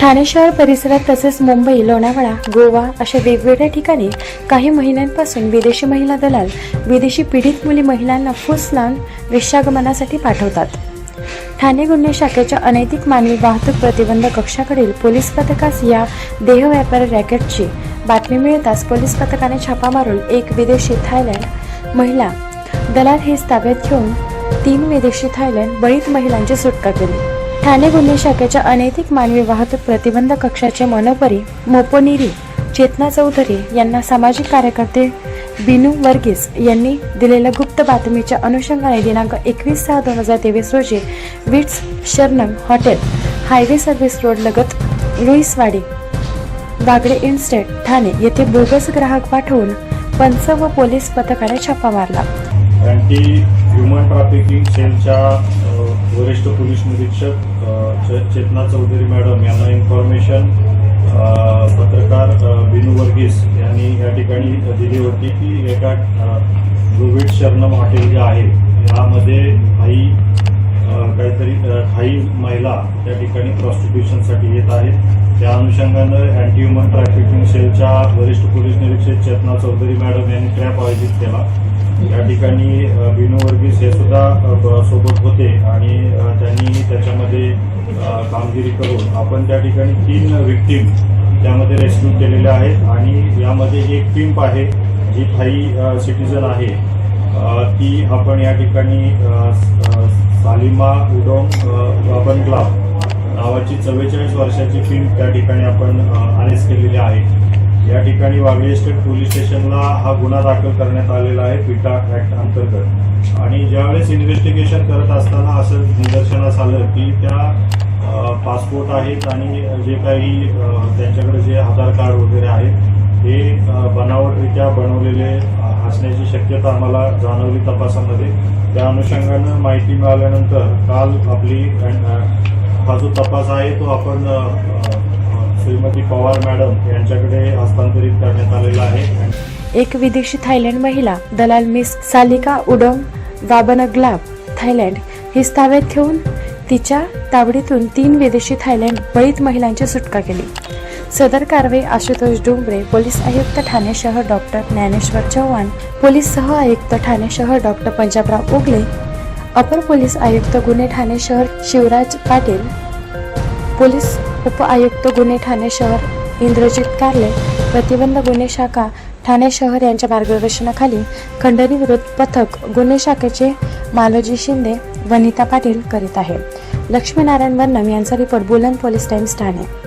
ठाणे शहर परिसरात तसेच मुंबई लोणावळा गोवा अशा वेगवेगळ्या ठिकाणी काही महिन्यांपासून विदेशी महिला दलाल विदेशी पीडित मुली महिलांना फुस लावून विषागमनासाठी पाठवतात. ठाणे गुन्हे शाखेच्या अनैतिक मानवी वाहतूक प्रतिबंध कक्षाकडील पोलीस पथकास या देह व्यापारी रॅकेटची बातमी मिळताच पोलीस पथकाने छापा मारून एक विदेशी थायलंड महिला दलाल हेच ताब्यात घेऊन तीन विदेशी थायलंड बळीत महिलांची सुटका केली. ठाणे गुन्हे शाखेच्या अनैतिक मानवी वाहतूक प्रतिबंध कक्षाचे मनोपरी मोपोनिरी चेतना चौधरी यांना सामाजिक कार्यकर्ते बिनू वर्गीस यांनी दिलेल्या गुप्त बातमीच्या अनुषंगाने दिनांक एकवीस सहा दोन हजार तेवीस रोजी विट्स शरणम हॉटेल हायवे सर्व्हिस रोड लगत लुईसवाडी वागडे इन्स्टेट ठाणे येथे बोगस ग्राहक पाठवून पंच व पोलीस पथकाने छापा मारला. अँटी ह्युमन ट्रॅफिकिंग सेलच्या वरिष्ठ पोलीस निरीक्षक चेतना चौधरी मॅडम यांना इन्फॉर्मेशन पत्रकार बिनू वर्गीस यांनी या ठिकाणी दिली होती की एका अ, शरणम हॉटेल जे आहे यामध्ये काही काहीतरी काही महिला त्या ठिकाणी प्रॉस्टिट्यूशनसाठी येत आहेत त्या अनुषंगानं अँटी ह्युमन ट्रॅफिकिंग सेलच्या वरिष्ठ पोलीस निरीक्षक चेतना चौधरी मॅडम यांनी ट्रॅप आयोजित केला. या ठिकाणी अ, बिनू वर्गीस हे सुद्धा सोबत होते आणि त्यांनी त्याच्यामध्ये कामगिरी करून आपण त्या ठिकाणी तीन विक्टीम त्यामध्ये रेस्क्यू केलेल्या आहेत आणि यामध्ये एक पिंप आहे जी थाई सिटीजन आहे ती आपण या ठिकाणी सालिमा उडोंग बाबनग्ला नावाची चव्वेचाळीस वर्षाची पिंप त्या ठिकाणी आपण अरेस्ट केलेली आहे. या ठिकाणी वागळे स्टेट पोलीस स्टेशनला हा गुन्हा दाखल करण्यात आलेला आहे पिटा ऍक्ट अंतर्गत. आणि ज्यावेळेस इन्व्हेस्टिगेशन करत असताना असं निदर्शनास आलं की त्या पासपोर्ट आहेत आणि जे काही त्यांच्याकडे जे आधार कार्ड वगैरे आहेत हे बनावटरित्या बनवलेले असण्याची शक्यता आम्हाला जाणवली तपासामध्ये. त्या अनुषंगानं माहिती मिळाल्यानंतर काल आपली हा जो तपास आहे तो आपण श्रीमती पवार मॅडम यांच्याकडे हस्तांतरित करण्यात आलेला आहे. एक विदेशी थायलंड महिला दलाल मिस सालिका उडम वाबनग्लाब थायलंड. ही ताब्यात ठेवून तिच्या तावडीतून तीन विदेशी थायलंड बळीत महिलांची सुटका केली. सदर कारवाई आशुतोष डोंगरे पोलीस आयुक्त ठाणे शहर डॉक्टर ज्ञानेश्वर चव्हाण पोलीस सह आयुक्त ठाणे शहर डॉक्टर पंजाबराव ओगले अपर पोलीस आयुक्त गुन्हे ठाणे शहर शिवराज पाटील पोलीस उप आयुक्त गुन्हे ठाणे शहर इंद्रजित कारले प्रतिबंध गुन्हे शाखा ठाणे शहर यांच्या मार्गदर्शनाखाली खंडणी विरोध पथक गुन्हे शाखेचे मालोजी शिंदे वनिता पाटील करीत आहे. लक्ष्मीनारायण वर्णम यांचा रिपोर्ट बुलंद पोलीस टाइम्स ठाणे.